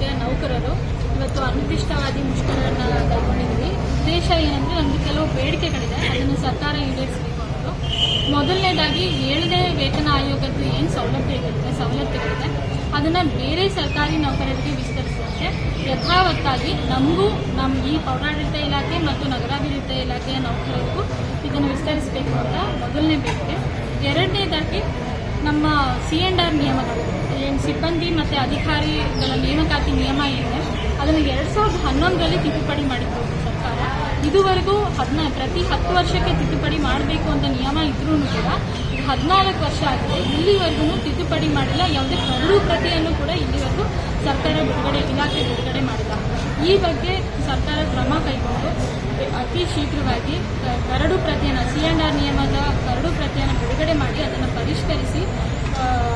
ಪಾಲಿಕೆಯ ನೌಕರರು ಇವತ್ತು ಅನಿರ್ದಿಷ್ಟವಾದಿ ಮುಷ್ಕರನ್ನ ಕೈಗೊಂಡಿದ್ವಿ ಉದ್ದೇಶ ಏನಂದ್ರೆ ನಮಗೆ ಕೆಲವು ಬೇಡಿಕೆಗಳಿದೆ. ಅದನ್ನು ಸರ್ಕಾರ ಈಡೇರಿಸಬೇಕು ಅನ್ನೋದು. ಮೊದಲನೇದಾಗಿ ಏಳನೇ ವೇತನ ಆಯೋಗದ್ದು ಏನು ಸೌಲಭ್ಯಗಳಿದೆ ಸವಲತ್ತುಗಳಿದೆ. ಅದನ್ನ ಬೇರೆ ಸರ್ಕಾರಿ ನೌಕರರಿಗೆ ವಿಸ್ತರಿಸುವಂತೆ ಯಥಾವತ್ತಾಗಿ ನಮಗೂ ನಮ್ಮ ಈ ಪೌರಾಡಳಿತ ಇಲಾಖೆ ಮತ್ತು ನಗರಾಭಿವೃದ್ಧಿ ಇಲಾಖೆಯ ನೌಕರರಿಗೂ ಇದನ್ನು ವಿಸ್ತರಿಸಬೇಕು ಅಂತ ಮೊದಲನೇ ಬೇಡಿಕೆ. ಎರಡನೇದಾಗಿ ನಮ್ಮ ಸಿ ಆರ್ ಸಿಬ್ಬಂದಿ ಮತ್ತು ಅಧಿಕಾರಿಗಳ ನೇಮಕಾತಿ ನಿಯಮ ಏನಿದೆ, ಅದನ್ನು ಎರಡು ಸಾವಿರದ ಹನ್ನೊಂದರಲ್ಲಿ ತಿದ್ದುಪಡಿ ಮಾಡಿತ್ತು ಸರ್ಕಾರ. ಇದುವರೆಗೂ ಹದಿನ, ಪ್ರತಿ ಹತ್ತು ವರ್ಷಕ್ಕೆ ತಿದ್ದುಪಡಿ ಮಾಡಬೇಕು ಅಂತ ನಿಯಮ ಇದ್ರೂ ಕೂಡ ಹದಿನಾಲ್ಕು ವರ್ಷ ಆಗಿದೆ. ಇಲ್ಲಿವರೆಗೂ ತಿದ್ದುಪಡಿ ಮಾಡಿಲ್ಲ. ಯಾವುದೇ ಕರಡು ಪ್ರತಿಯನ್ನು ಕೂಡ ಇಲ್ಲಿವರೆಗೂ ಸರ್ಕಾರ ಬಿಡುಗಡೆ, ಇಲಾಖೆ ಬಿಡುಗಡೆ ಮಾಡಿಲ್ಲ. ಈ ಬಗ್ಗೆ ಸರ್ಕಾರ ಕ್ರಮ ಕೈಗೊಂಡು ಅತಿ ಶೀಘ್ರವಾಗಿ ಕರಡು ಪ್ರತಿಯನ್ನು, ಸಿ ಆರ್ ನಿಯಮದ ಕರಡು ಪ್ರತಿಯನ್ನು ಬಿಡುಗಡೆ ಮಾಡಿ ಅದನ್ನು ಪರಿಷ್ಕರಿಸಿ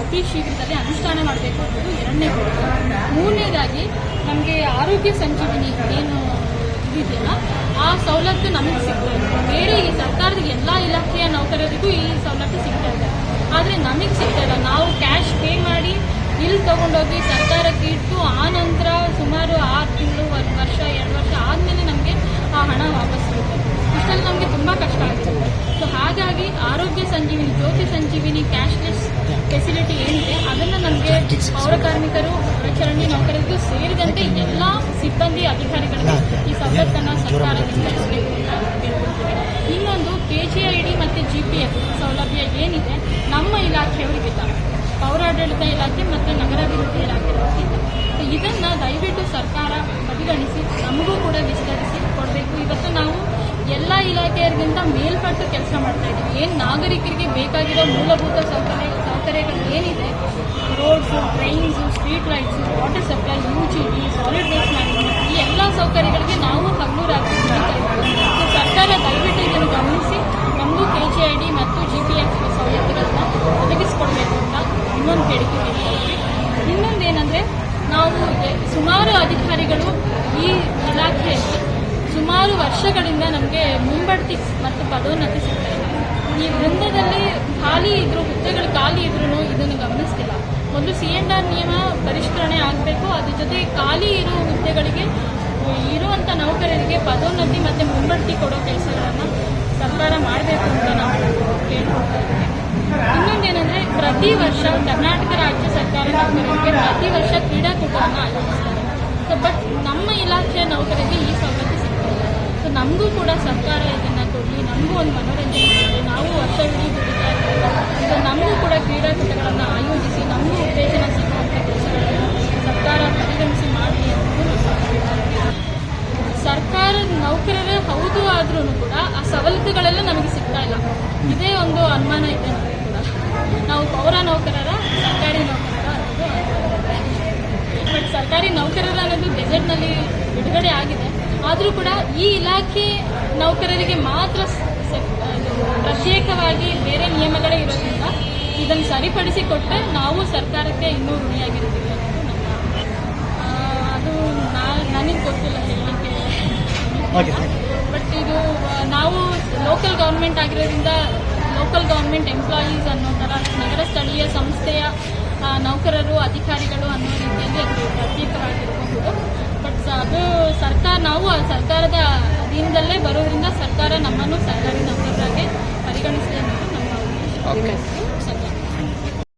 ಅತಿ ಶೀಘ್ರದಲ್ಲಿ ಅನುಷ್ಠಾನ ಮಾಡಬೇಕು ಅನ್ನೋದು ಎರಡನೇ ಮೂರನೇದಾಗಿ, ನಮಗೆ ಆರೋಗ್ಯ ಸಂಜೀವಿನಿ ಏನು ಇದೆಯಲ್ಲ ಆ ಸವಲತ್ತು ನಮಗೆ ಸಿಗ್ತಾ ಇದೆ. ಬೇರೆ ಈ ಸರ್ಕಾರದ ಎಲ್ಲ ಇಲಾಖೆಯ ನೌಕರರಿಗೂ ಈ ಸವಲತ್ತು ಸಿಗ್ತಾ ಇದೆ. ಆದರೆ ನಮಗೆ ಸಿಗ್ತಾ ಇಲ್ಲ. ನಾವು ಕ್ಯಾಶ್ ಪೇ ಮಾಡಿ ಇಲ್ಲಿ ತಗೊಂಡೋಗಿ ಸರ್ಕಾರಕ್ಕೆ ಇಟ್ಟು, ಆ ನಂತರ ಸುಮಾರು ಆರು ತಿಂಗಳು, ಒಂದು ವರ್ಷ, ಎರಡು ವರ್ಷ ಆದಮೇಲೆ ನಮಗೆ ಆ ಹಣ ವಾಪಸ್ ಸಿಗುತ್ತೆ. ಇಷ್ಟಲ್ಲಿ ನಮಗೆ ತುಂಬ ಕಷ್ಟ ಆಗುತ್ತೆ. ಸೊ ಹಾಗಾಗಿ ಆರೋಗ್ಯ ಸಂಜೀವಿನಿ, ಜ್ಯೋತಿ ಸಂಜೀವಿನಿ ಕ್ಯಾಶ್ಲೆಸ್ ಫೆಸಿಲಿಟಿ ಏನಿದೆ, ಅದನ್ನು ನಮಗೆ ಪೌರ ಕಾರ್ಮಿಕರು ಒಳಚರಂಡಿ ನೌಕರರಿಗೂ ಸೇರಿದಂತೆ ಎಲ್ಲ ಸಿಬ್ಬಂದಿ ಅಧಿಕಾರಿಗಳಿಗೆ ಈ ಸವಲತ್ತನ್ನು ಸರ್ಕಾರ ವಿಸ್ತರಿಸಬೇಕು ಇನ್ನೊಂದು ಕೆ ಜಿ ಐ ಡಿ ಮತ್ತು ಜಿ ಪಿ ಎಫ್ ಸೌಲಭ್ಯ ಏನಿದೆ, ನಮ್ಮ ಇಲಾಖೆಯವರಿಗಿಲ್ಲ ಪೌರಾಡಳಿತ ಇಲಾಖೆ ಮತ್ತು ನಗರಾಭಿವೃದ್ಧಿ ಇಲಾಖೆ ಇದನ್ನ ದಯವಿಟ್ಟು ಸರ್ಕಾರ ಪರಿಗಣಿಸಿ, ನಮಗೂ ಕೂಡ ವಿಸ್ತರಿಸಿ ಕೊಡಬೇಕು. ಇವತ್ತು ನಾವು ಎಲ್ಲ ಇಲಾಖೆಯರಿಗಿಂತ ಮೇಲ್ಪಟ್ಟು ಕೆಲಸ ಮಾಡ್ತಾ ಇದ್ದೀವಿ. ಏನು ನಾಗರಿಕರಿಗೆ ಬೇಕಾಗಿರೋ ಮೂಲಭೂತ ಸೌಕರ್ಯ ಸೌಕರ್ಯಗಳು ಏನಿದೆ? Roads trains street lights water supply U G D solid waste management ಈ ಎಲ್ಲ ಸೌಕರ್ಯಗಳಿಗೆ ನಾವು ಇದ್ದೀವಿ ಸೊ ಸರ್ಕಾರ ದಯವಿಟ್ಟು ಇದನ್ನು ಗಮನಿಸಿ. ನಮ್ಮದು ಕೆ ಜಿ ಐ ಡಿ ಮತ್ತು ಜಿ ಪಿ ಎಫ್ ಸವಲತ್ತುಗಳನ್ನ ಒದಗಿಸ್ಕೊಡ್ಬೇಕು ಅಂತ ಇನ್ನೊಂದು ಬೇಡಿಕೆ ಇನ್ನೊಂದು ಏನಂದರೆ ನಾವು ಸುಮಾರು ಅಧಿಕಾರಿಗಳು ಈ ಇಲಾಖೆಯಲ್ಲಿ ಸುಮಾರು ವರ್ಷಗಳಿಂದ ನಮಗೆ ಮುಂಬಡ್ತಿ ಮತ್ತು ಪದೋನ್ನತಿ ಸಿಗ್ತಾ ಇದೆ. ಈ ವೃಂದದಲ್ಲಿ ಖಾಲಿ ಇದ್ರು, ಹುದ್ದೆಗಳು ಖಾಲಿ ಇದ್ರು ಇದನ್ನು ಗಮನಿಸ್ತಿಲ್ಲ. ಒಂದು ಸಿ ಎನ್ ಆರ್ ನಿಯಮ ಪರಿಷ್ಕರಣೆ ಆಗಬೇಕು, ಅದ್ರ ಜೊತೆ ಖಾಲಿ ಇರೋ ಹುದ್ದೆಗಳಿಗೆ ಇರುವಂತ ನೌಕರರಿಗೆ ಪದೋನ್ನತಿ ಮತ್ತು ಮುಂಬಡ್ತಿ ಕೊಡೋ ಕೆಲಸಗಳನ್ನು ಸರ್ಕಾರ ಮಾಡಬೇಕು ಅಂತ ನಾವು ಕೇಳ್ಕೊಳ್ತಾ ಇನ್ನೊಂದು ಇನ್ನೊಂದೇನೆಂದರೆ, ಪ್ರತಿ ವರ್ಷ ಕರ್ನಾಟಕ ರಾಜ್ಯ ಸರ್ಕಾರ ನೌಕರರಿಗೆ ಪ್ರತಿ ವರ್ಷ ಕ್ರೀಡಾಕೂಟವನ್ನು ಆಯೋಜಿಸ್ತಾರೆ. ಸೊ ಬಟ್ ನಮ್ಮ ಇಲಾಖೆಯ ನೌಕರರಿಗೆ ಈ ಸವಲತ್ತು ಸಿಗ್ತದೆ ಸೊ ನಮಗೂ ಕೂಡ ಸರ್ಕಾರ ಇದನ್ನು ಕೊಡಲಿ ನಮಗೂ ಒಂದು ಮನೋರಂಜನೆ ಕೊಡಲಿ ನಾವು ವರ್ಷವಿಡೀ ದುಡಿತಾ ಇದ್ದೀವಿ ನಮಗೂ ಕೂಡ ಕ್ರೀಡಾಕೂಟಗಳನ್ನು ಆಯೋಜಿಸಿ ನಮಗೂ ಉತ್ತೇಜನ ಸಿಗುವಂಥ ಕೆಲಸಗಳನ್ನು ಸರ್ಕಾರ ಪರಿಗಣಿಸಿ ಮಾಡಲಿ ಅನ್ನೋದು ಸರ್ಕಾರದ ನೌಕರರೇ ಹೌದು ಆದ್ರೂ ಕೂಡ ಆ ಸವಲತ್ತುಗಳೆಲ್ಲ ನಮಗೆ ಸಿಗ್ತಾ ಇಲ್ಲ. ಇದೇ ಒಂದು ಅನುಮಾನ ಇದೆ ನಮಗೆ ಕೂಡ. ನಾವು ಪೌರ ನೌಕರರ, ಸರ್ಕಾರಿ ನೌಕರರ ಬಟ್ ಸರ್ಕಾರಿ ನೌಕರರ ಅನ್ನೋದು ಗೆಜೆಟ್ನಲ್ಲಿ ಬಿಡುಗಡೆ ಆಗಿದೆ. ಆದರೂ ಕೂಡ ಈ ಇಲಾಖೆ ನೌಕರರಿಗೆ ಮಾತ್ರ ಪ್ರತ್ಯೇಕವಾಗಿ ಬೇರೆ ನಿಯಮಗಳೇ ಇರೋದ್ರಿಂದ ಇದನ್ನು ಸರಿಪಡಿಸಿಕೊಟ್ಟರೆ ನಾವು ಸರ್ಕಾರಕ್ಕೆ ಇನ್ನೂ ಆ, ಅದು ನಾ ನನಗೆ ಗೊತ್ತಿಲ್ಲ ಹೇಳಲಿಕ್ಕೆ ಬಟ್ ಇದು ನಾವು ಲೋಕಲ್ ಗೌರ್ಮೆಂಟ್ ಆಗಿರೋದ್ರಿಂದ ಲೋಕಲ್ ಗೌರ್ಮೆಂಟ್ ಎಂಪ್ಲಾಯೀಸ್ ಅನ್ನೋ ಥರ ನಗರ ಸ್ಥಳೀಯ ಸಂಸ್ಥೆಯ ನೌಕರರು ಅಧಿಕಾರಿಗಳು ಅನ್ನೋ ರೀತಿಯಲ್ಲಿ ಅದು ಪ್ರತ್ಯೇಕವಾಗಿರಬಹುದು. ಬಟ್ ಅದು ನಾವು ಆ ಸರ್ಕಾರದ ಅಧೀನದಲ್ಲೇ ಬರೋದ್ರಿಂದ ಸರ್ಕಾರ ನಮ್ಮನ್ನು ಸರ್ಕಾರಿ ನೌಕರರಾಗಿ ಪರಿಗಣಿಸಿದೆ ಅನ್ನೋದು ನಮ್ಮ ಉದ್ದೇಶ.